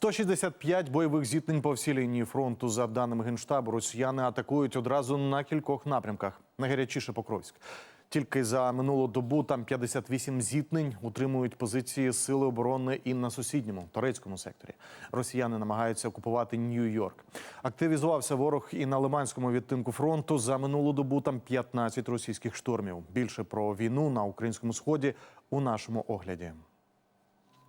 165 бойових зіткнень по всій лінії фронту. За даними генштабу, росіяни атакують одразу на кількох напрямках. Найгарячіше Покровськ. Тільки за минулу добу там 58 зіткнень утримують позиції сили оборони і на сусідньому турецькому секторі. Росіяни намагаються окупувати Нью-Йорк. Активізувався ворог і на Лиманському відтинку фронту. За минулу добу там 15 російських штурмів. Більше про війну на українському сході у нашому огляді.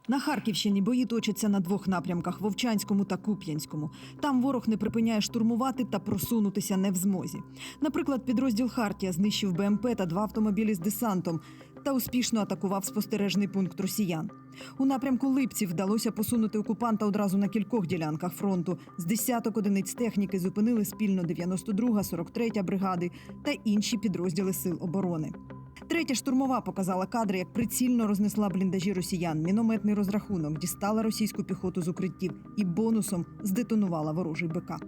На Харківщині бої точаться на двох напрямках Вовчанському та Куп'янському. Там ворог не припиняє штурмувати та просунутися не в змозі. Наприклад, підрозділ Хартія знищив БМП та два автомобілі з десантом та успішно атакував спостережний пункт росіян. У напрямку Липців вдалося посунути окупанта одразу на кількох ділянках фронту. З десяток одиниць техніки зупинили спільно 92-га, 43-я бригади та інші підрозділи сил оборони. Третя штурмова показала кадри, як прицільно рознесла бліндажі росіян, мінометний розрахунок, дістала російську піхоту з укриттів і бонусом здетонувала ворожий БК.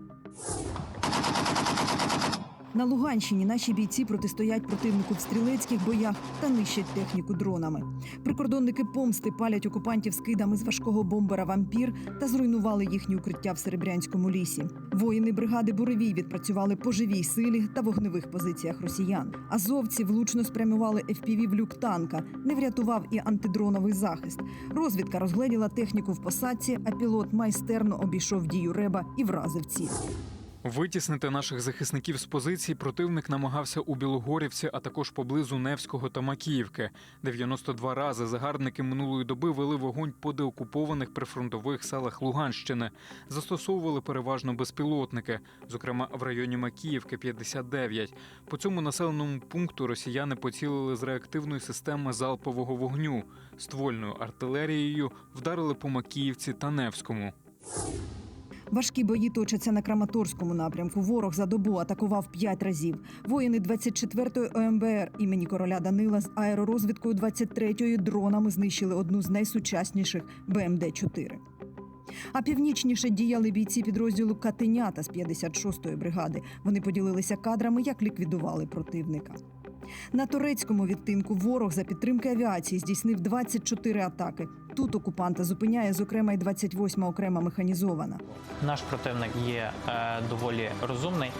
На Луганщині наші бійці протистоять противнику в стрілецьких боях та нищать техніку дронами. Прикордонники помсти палять окупантів скидами з важкого бомбера вампір та зруйнували їхні укриття в Серебрянському лісі. Воїни бригади Буревій відпрацювали по живій силі та вогневих позиціях росіян. Азовці влучно спрямували FPV в люк танка. Не врятував і антидроновий захист. Розвідка розгледіла техніку в посадці, а пілот майстерно обійшов дію реба і вразив ціль. Витіснити наших захисників з позицій противник намагався у Білогорівці, а також поблизу Невського та Макіївки. 92 рази загарбники минулої доби вели вогонь по деокупованих прифронтових селах Луганщини. Застосовували переважно безпілотники, зокрема в районі Макіївки 59. По цьому населеному пункту росіяни поцілили з реактивної системи залпового вогню. Ствольною артилерією вдарили по Макіївці та Невському. Важкі бої точаться на Краматорському напрямку. Ворог за добу атакував п'ять разів. Воїни 24-ї ОМБР імені короля Данила з аеророзвідкою 23-ї дронами знищили одну з найсучасніших БМД-4. А північніше діяли бійці підрозділу Катенята з 56-ї бригади. Вони поділилися кадрами, як ліквідували противника. На турецькому відтинку ворог за підтримки авіації здійснив 24 атаки. Тут окупанта зупиняє, зокрема, і 28-ма окрема механізована. Наш противник є е, доволі розумний,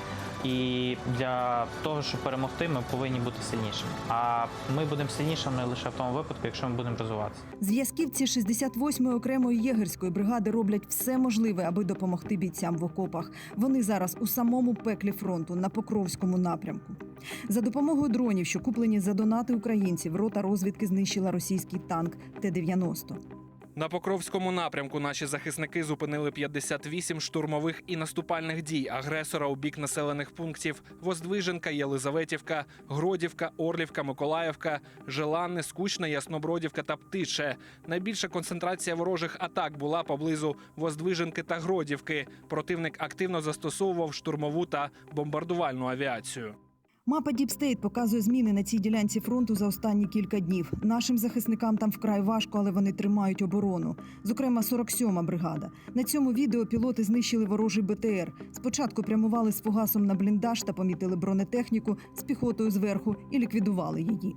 і для того, щоб перемогти, ми повинні бути сильнішими. А ми будемо сильнішими лише в тому випадку, якщо ми будемо розвиватися. Зв'язківці 68-ї окремої єгерської бригади роблять все можливе, аби допомогти бійцям в окопах. Вони зараз у самому пеклі фронту на Покровському напрямку. За допомогою дронів, що куплені за донати українців, рота розвідки знищила російський танк Т-90. На Покровському напрямку наші захисники зупинили 58 штурмових і наступальних дій агресора у бік населених пунктів Воздвиженка, Єлизаветівка, Гродівка, Орлівка, Миколаївка, Желанне, Скучна, Яснобродівка та Птише. Найбільша концентрація ворожих атак була поблизу Воздвиженки та Гродівки. Противник активно застосовував штурмову та бомбардувальну авіацію. Мапа Діпстейт показує зміни на цій ділянці фронту за останні кілька днів. Нашим захисникам там вкрай важко, але вони тримають оборону. Зокрема, 47-ма бригада. На цьому відео пілоти знищили ворожий БТР. Спочатку прямували з фугасом на бліндаж та помітили бронетехніку з піхотою зверху і ліквідували її.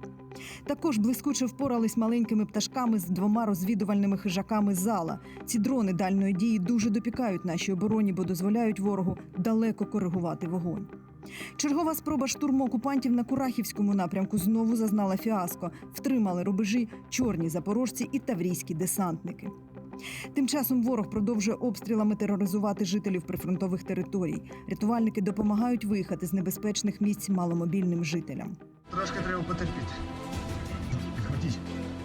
Також блискуче впорались маленькими пташками з двома розвідувальними хижаками зала. Ці дрони дальної дії дуже допікають нашій обороні, бо дозволяють ворогу далеко коригувати вогонь. Чергова спроба штурму окупантів на Курахівському напрямку знову зазнала фіаско. Втримали рубежі чорні запорожці і таврійські десантники. Тим часом ворог продовжує обстрілами тероризувати жителів прифронтових територій. Рятувальники допомагають виїхати з небезпечних місць маломобільним жителям. Трошки треба потерпіти. Підхватіть,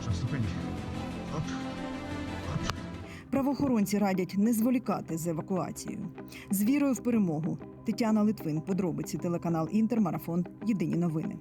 щоб ступеньки. Оп. Правоохоронці радять не зволікати з евакуацією. З вірою в перемогу. Тетяна Литвин, подробиці телеканал Інтермарафон. Єдині новини.